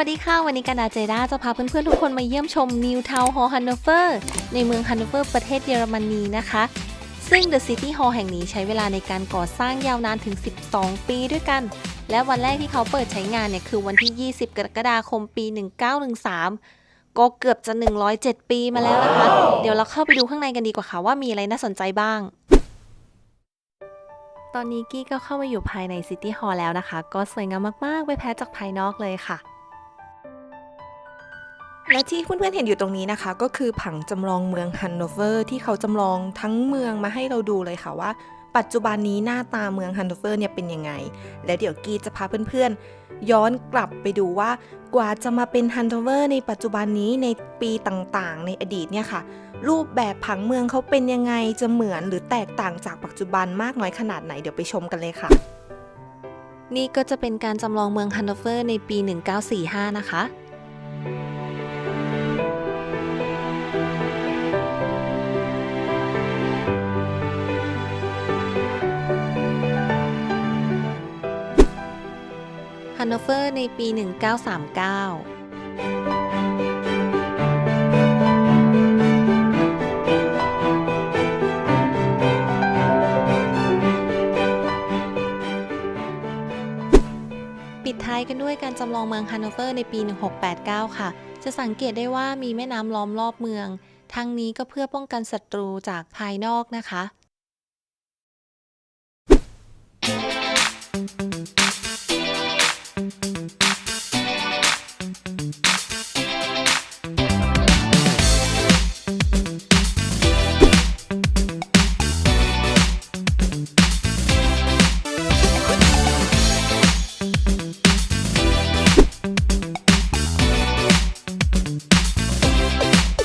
สวัสดีค่ะ วันนี้กันดาเจด้าจะพาเพื่อนๆทุกคนมาเยี่ยมชม New Town Hall Hanover ในเมืองฮันโนเวอร์ประเทศเยอรมนีนะคะ ซึ่ง The City Hall แห่งนี้ใช้เวลาในการก่อสร้างยาวนานถึง 12 ปีด้วยกัน และวันแรกที่เขาเปิดใช้งานเนี่ยคือวันที่ 20 กรกฎาคมปี 1913 ก็เกือบจะ 107 ปีมาแล้วนะคะ เดี๋ยวเราเข้าไปดูข้างในกันดีกว่าค่ะว่ามีอะไรน่าสนใจบ้างตอนนี้กี้ก็เข้ามาอยู่ภายในซิตี้ฮอลล์แล้วนะคะ ก็สวยงามมาก ๆ ไม่แพ้จากภายนอกเลยค่ะ และที่เพื่อนๆเห็นอยู่ตรงนี้นะคะ ก็คือผังจำลองเมืองฮันโนเวอร์ที่เขาจำลองทั้งเมืองมาให้เราดูเลยค่ะว่า ปัจจุบันนี้หน้าตาเมืองฮันโนเวอร์เนี่ยเป็นยังไง และเดี๋ยวกีจะพาเพื่อนๆ ย้อนกลับไปดูว่ากว่าจะมาเป็นฮันโนเวอร์ในปัจจุบันนี้ในปีต่างๆ ในอดีตเนี่ยค่ะ รูปแบบผังเมืองเขาเป็นยังไงจะเหมือนหรือแตกต่างจากปัจจุบันมากน้อยขนาดไหนเดี๋ยวไปชมกันเลยค่ะ นี่ก็จะเป็นการจำลองเมืองฮันโนเวอร์ในปี 1945 นะคะ นโนเวอร์ในปี 1939ปิดท้ายกันด้วยการจำลองเมืองฮันโนเวอร์ในปี 1689 ค่ะ จะสังเกตได้ว่ามีแม่น้ำล้อมรอบเมือง ทั้งนี้ก็เพื่อป้องกันศัตรูจากภายนอกนะคะ Bye.